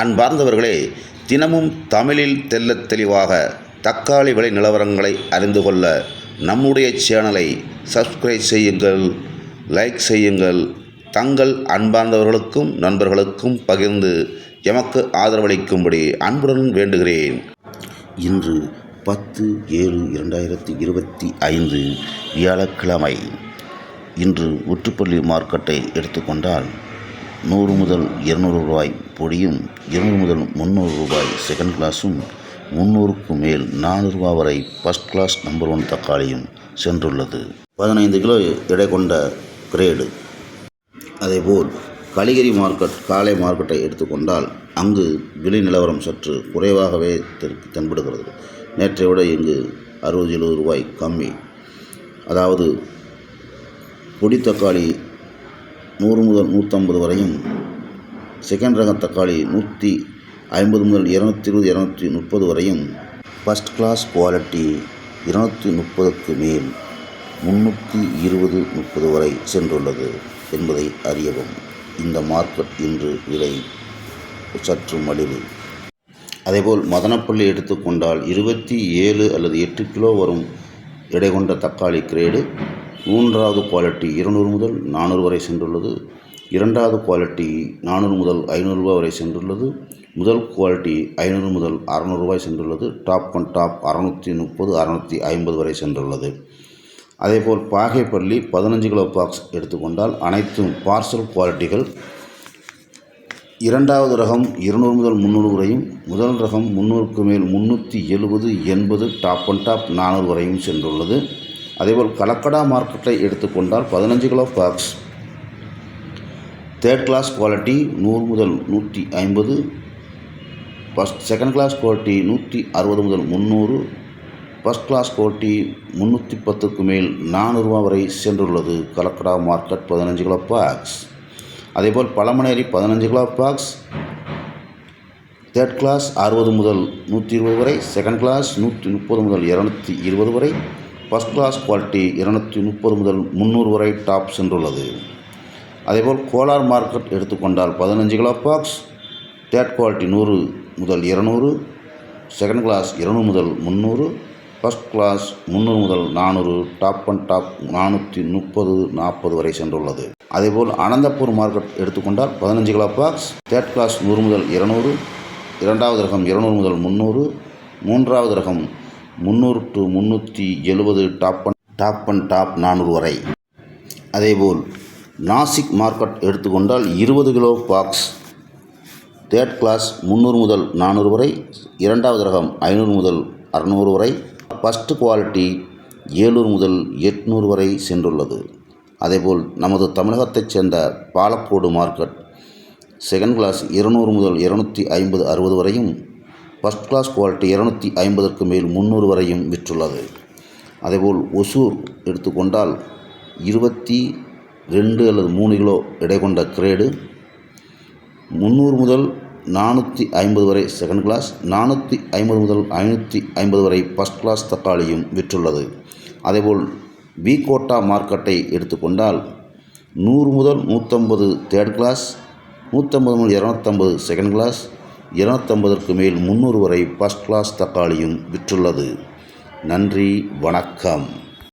அன்பார்ந்தவர்களே தினமும் தமிழில் தெல்ல தெளிவாக தக்காளி விலை நிலவரங்களை அறிந்து கொள்ள நம்முடைய சேனலை சப்ஸ்கிரைப் செய்யுங்கள் லைக் செய்யுங்கள். தங்கள் அன்பார்ந்தவர்களுக்கும் நண்பர்களுக்கும் பகிர்ந்து எமக்கு ஆதரவளிக்கும்படி அன்புடன் வேண்டுகிறேன். இன்று பத்து ஏழு இரண்டாயிரத்தி இருபத்தி ஐந்து வியாழக்கிழமை. இன்று உற்றுப்பள்ளி மார்க்கெட்டை எடுத்துக்கொண்டால் நூறு முதல் இருநூறு ரூபாய் பொடியும் இருநூறு முதல் முந்நூறு ரூபாய் செகண்ட் கிளாஸும் முந்நூறுக்கு மேல் நானூறு ரூபாய் வரை ஃபஸ்ட் கிளாஸ் நம்பர் ஒன் தக்காளியும் சென்றுள்ளது. பதினைந்து கிலோ எடை கொண்ட கிரேடு அதேபோல் கலிகரி மார்க்கெட் காலை மார்க்கெட்டை எடுத்துக்கொண்டால் அங்கு விலை நிலவரம் சற்று குறைவாகவே தென் தென்படுகிறது. நேற்றை விட இங்கு அறுபது எழுபது ரூபாய் கம்மி. அதாவது பொடி தக்காளி நூறு முதல் நூற்றம்பது வரையும் செகண்ட் ரக தக்காளி நூற்றி ஐம்பது முதல் இரநூத்தி இருபது இரநூத்தி முப்பது வரையும் ஃபஸ்ட் கிளாஸ் குவாலிட்டி இருநூற்றி முப்பதுக்கு மேல் முன்னூற்றி இருபது முப்பது வரை சென்றுள்ளது என்பதை அறியவும். இந்த மார்க்கெட் இன்று விலை சற்று மலிவு. அதேபோல் மதனப்பள்ளி எடுத்துக்கொண்டால் இருபத்தி ஏழு அல்லது எட்டு கிலோ வரும் எடை கொண்ட தக்காளி கிரேடு மூன்றாவது குவாலிட்டி இருநூறு முதல் நானூறு வரை சென்றுள்ளது. இரண்டாவது குவாலிட்டி நானூறு முதல் ஐநூறு ரூபாய் வரை சென்றுள்ளது. முதல் குவாலிட்டி ஐநூறு முதல் அறநூறு ரூபாய் சென்றுள்ளது. டாப் அண்ட் டாப் அறநூற்றி முப்பது அறநூற்றி ஐம்பது வரை சென்றுள்ளது. அதேபோல் பாகைப்பள்ளி பதினஞ்சு கிலோ பாக்ஸ் எடுத்துக்கொண்டால் அனைத்தும் பார்சல் குவாலிட்டிகள். இரண்டாவது ரகம் இருநூறு முதல் முந்நூறு வரையும் முதல் ரகம் முந்நூறுக்கு மேல் முந்நூற்றி எழுபது எண்பது டாப் அண்ட் டாப் நானூறு வரையும் சென்றுள்ளது. அதேபோல் கலக்கடா மார்க்கெட்டை எடுத்துக்கொண்டால் பதினஞ்சு kilo box third class quality நூறு முதல் நூற்றி ஐம்பது. ஃபஸ்ட் செகண்ட் கிளாஸ் குவாலிட்டி நூற்றி அறுபது முதல் முந்நூறு. ஃபஸ்ட் கிளாஸ் குவாலிட்டி முந்நூற்றி பத்துக்கு மேல் நானூறுரூவா வரை சென்றுள்ளது. கலக்கடா மார்க்கெட் பதினஞ்சு கிலோ பாக்ஸ் அதேபோல் பழமனேரி பதினஞ்சு கிலோ பாக்ஸ் தேர்ட் கிளாஸ் அறுபது முதல் நூற்றி இருபது வரை செகண்ட் கிளாஸ் நூற்றி முப்பது முதல் இரநூத்தி இருபது வரை. ஃபஸ்ட் கிளாஸ் குவாலிட்டி இருநூற்றி முப்பது முதல் முந்நூறு வரை டாப் சென்றுள்ளது. அதேபோல் கோலார் மார்க்கெட் எடுத்துக்கொண்டால் பதினஞ்சு கிலோ பாக்ஸ் தேர்ட் குவாலிட்டி நூறு முதல் இரநூறு செகண்ட் கிளாஸ் இருநூறு முதல் முந்நூறு ஃபஸ்ட் கிளாஸ் முந்நூறு முதல் நானூறு டாப் அண்ட் டாப் நானூற்றி முப்பது நாற்பது வரை சென்றுள்ளது. அதேபோல் அனந்தப்பூர் மார்க்கெட் எடுத்துக்கொண்டால் பதினஞ்சு கிலோ பாக்ஸ் தேர்ட் கிளாஸ் நூறு முதல் இருநூறு இரண்டாவது ரகம் இருநூறு முதல் முந்நூறு மூன்றாவது ரகம் முந்நூறு டு முந்நூற்றி எழுபது top and top and top நானூறு வரை. அதேபோல் நாசிக் மார்க்கெட் எடுத்துக்கொண்டால் இருபது கிலோ பாக்ஸ் தேர்ட் கிளாஸ் முந்நூறு முதல் நானூறு வரை இரண்டாவது ரகம் ஐநூறு முதல் அறநூறு வரை ஃபஸ்ட்டு குவாலிட்டி ஏழூர் முதல் எட்நூறு வரை சென்றுள்ளது. அதேபோல் நமது தமிழகத்தைச் சேர்ந்த பாலக்கோடு மார்க்கெட் செகண்ட் கிளாஸ் இருநூறு முதல் இருநூற்றி ஐம்பது அறுபது வரையும் ஃபஸ்ட் கிளாஸ் குவாலிட்டி இரநூத்தி ஐம்பதற்கு மேல் முந்நூறு வரையும் விற்றுள்ளது. அதேபோல் ஒசூர் எடுத்துக்கொண்டால் இருபத்தி ரெண்டு அல்லது மூணு கிலோ எடை கொண்ட கிரேடு முந்நூறு முதல் நானூற்றி ஐம்பது வரை செகண்ட் கிளாஸ் நானூற்றி ஐம்பது முதல் ஐநூற்றி ஐம்பது வரை ஃபஸ்ட் கிளாஸ் தக்காளியும் விற்றுள்ளது. அதேபோல் வி கோட்டா மார்க்கெட்டை எடுத்துக்கொண்டால் நூறு முதல் நூற்றம்பது தேர்ட் கிளாஸ் நூற்றம்பது முதல் இரநூத்தம்பது செகண்ட் கிளாஸ் இருநூத்தம்பதற்கு மேல் முந்நூறு வரை ஃபஸ்ட் கிளாஸ் தக்காளியும் விற்றுள்ளது. நன்றி வணக்கம்.